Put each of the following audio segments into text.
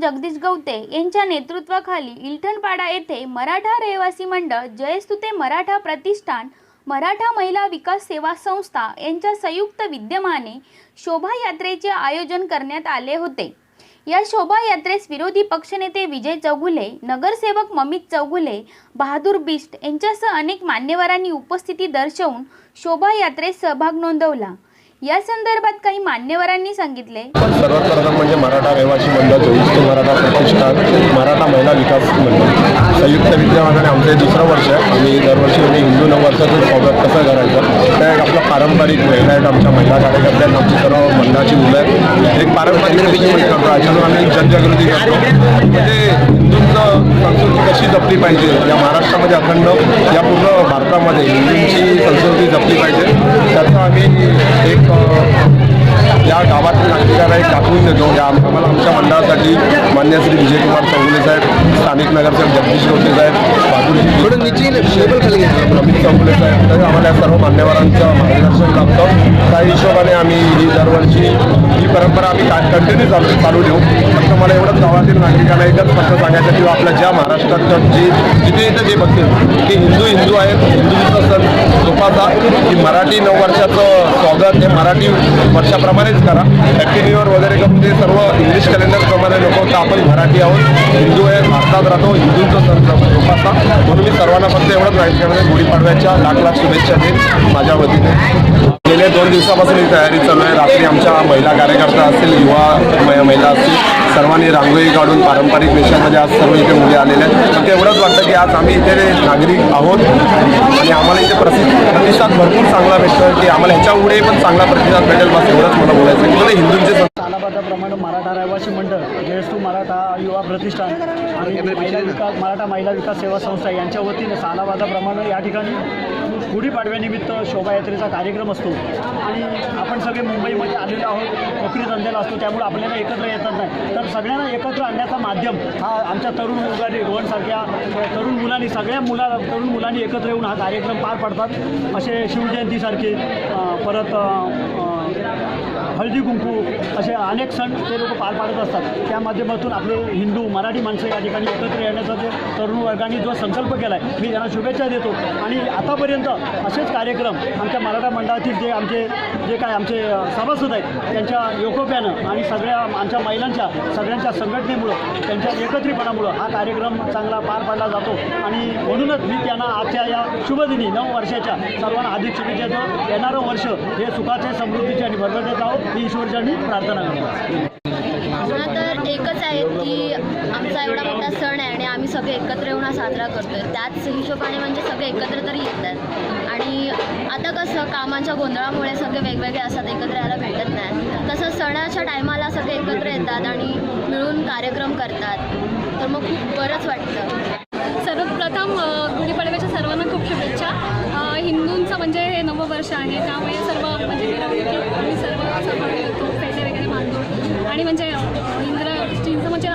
जगदीश गवते यांच्या नेतृत्वाखाली इलठणपाडा येथे मराठा रहिवासी मंडळ जयस्तुते मराठा प्रतिष्ठान मराठा महिला विकास सेवा संस्था यांच्या संयुक्त विद्यमाने शोभायात्रेचे आयोजन करण्यात आले होते. या शोभायात्रेस विरोधी पक्षनेते विजय चौगुले नगरसेवक ममित चौगुले बहादूर बिस्ट यांच्यासह अनेक मान्यवरांनी उपस्थिती दर्शवून शोभायात्रेस सहभाग नोंदवला. या संदर्भात काही मान्यवरांनी सांगितले. सर्वात प्रथम म्हणजे मराठा रहिवासी मंडळ जोईस्तो मराठा प्रतिष्ठान मराठा महिला विकास मंडळ. संयुक्त विद्यमानाने आमचं दुसरं वर्ष आहे. आम्ही दरवर्षी म्हणजे हिंदू नववर्षाचं स्वागत कसं करायचं? त्या एक आपलं पारंपरिक महिला आहेत आमच्या महिला कार्यकर्त्या आमची सर्व मंडळाची मुलं आहेत. एक पारंपरिक करतो याच्यातून आम्ही जनजागृती करतो. म्हणजे हिंदूंचं संस्कृती कशी जपली पाहिजे. या महाराष्ट्रामध्ये अखंड या पूर्ण भारतामध्ये हिंदूंची संस्कृती जपली पाहिजे. त्याचा आम्ही एक या गावातील एक दाखवून देतो. या आम- आम्हाला आमच्या मंडळासाठी मान्य श्री विजयकुमार चौगुले साहेब स्थानिक नगरसेवक जगदीश गोटे साहेब थोडं निची टेबल खाली प्रमित चौगुले साहेब तर आम्हाला सर्व मान्यवरांचं मार्गदर्शन लागतं त्या हिशोबाने आम्ही ही दरवर्षी ही परंपरा आम्ही कंटिन्यू चालू चालू ठेवू. फक्त मला एवढंच गावातील नागरिकांना एकच फक्त सांगायचं किंवा आपल्या ज्या महाराष्ट्रात जे जिथे इथं जे बघतील की हिंदू हिंदू आहेत हिंदूंचा सण जोपासा की मराठी नववर्षाचं स्वागत हे मराठी वर्षाप्रमाणेच करा. हॅपी न्यू इयर वगैरे करून ते म्हणजे सर्व इंग्लिश कॅलेंडरप्रमाणे लोक तर आपण मराठी आहोत. हिंदू आहे भारतात राहतो. हिंदूंचा सण जोपासा. म्हणून मी सर्वांना फक्त एवढंच माहिती करणार गुढीपाडव्याच्या लाख लाख शुभेच्छा देईन माझ्या वतीने. गेल्या दोन दिवसापासून ही तयारी चालू आहे. रात्री आमच्या महिला कार्यकर्ता असतील युवा महिला असतील सर्वांनी रांगोळी काढून पारंपरिक वेशामध्ये आज सर्व इथे मुली आलेले आहेत. तेवढंच एवढंच वाटतं की आज आम्ही इथे नागरिक आहोत. आणि आम्हाला इथे प्रसिद्ध प्रतिसाद भरपूर चांगला भेटतो की आम्हाला ह्याच्यापुढे पण चांगला प्रतिसाद भेटेल बस एवढंच मला बोलायचं आहे. म्हणजे हिंदूंचे सण मराठा रहिवासी मंडळ जयस्तू मराठा युवा प्रतिष्ठान आणि महिला विकास मराठा महिला विकास सेवा संस्था यांच्या वतीने सालाबादाप्रमाणे या ठिकाणी गुढीपाडव्यानिमित्त शोभायात्रेचा कार्यक्रम असतो. आणि आपण सगळे मुंबईमध्ये आलेले आहोत नोकरी धंद्याला असतो त्यामुळे आपल्याला एकत्र येतात नाही. तर सगळ्यांना एकत्र आणण्याचा माध्यम हा आमच्या तरुण मुलांनी रोहनसारख्या तरुण मुलांनी सगळ्या मुला तरुण मुलांनी एकत्र येऊन हा कार्यक्रम पार पाडतात. असे शिवजयंतीसारखे परत हळदी कुंकू असे अनेक सण ते लोक पार पाडत असतात. त्या माध्यमातून आपले हिंदू मराठी माणसं या ठिकाणी एकत्र येण्याचा जे तरुण वर्गाने जो संकल्प केला आहे मी त्यांना शुभेच्छा देतो. आणि आतापर्यंत असेच कार्यक्रम आमच्या मराठा मंडळातील जे आमचे जे काय आमचे सभासद आहेत त्यांच्या योगोप्यानं आणि सगळ्या आमच्या महिलांच्या सगळ्यांच्या संघटनेमुळं त्यांच्या एकत्रितपणामुळं हा कार्यक्रम चांगला पार पाडला जातो. आणि म्हणूनच मी त्यांना आजच्या या शुभदिनी नऊ वर्षाच्या सर्वांना अधिक शुभेच्छा देतो. येणारं वर्ष हे सुखाचे समृद्धीचे आणि भरभरते जावं ही ईश्वरचरणी प्रार्थना करतो. भावना तर एकच आहे की आमचा एवढा मोठा सण आहे आणि आम्ही सगळे एकत्र येऊन हा साजरा करतोय. त्याच हिशोबाने म्हणजे सगळे एकत्र तरी येतात आणि आता कसं कामाच्या गोंधळामुळे सगळे वेगवेगळे असतात एकत्र यायला भेटत नाही. तसं सणाच्या टायमाला सगळे एकत्र येतात आणि मिळून कार्यक्रम करतात. तर मग खूप बरंच वाटतं. सर्वप्रथम वर्ष आहे. त्यामुळे सर्व म्हणजे मिरवणुकीत आम्ही सर्व सहभागी होतो पेटे वगैरे मानतो. आणि म्हणजे इंद्र इंद्रजींचं म्हणजे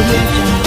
Removed.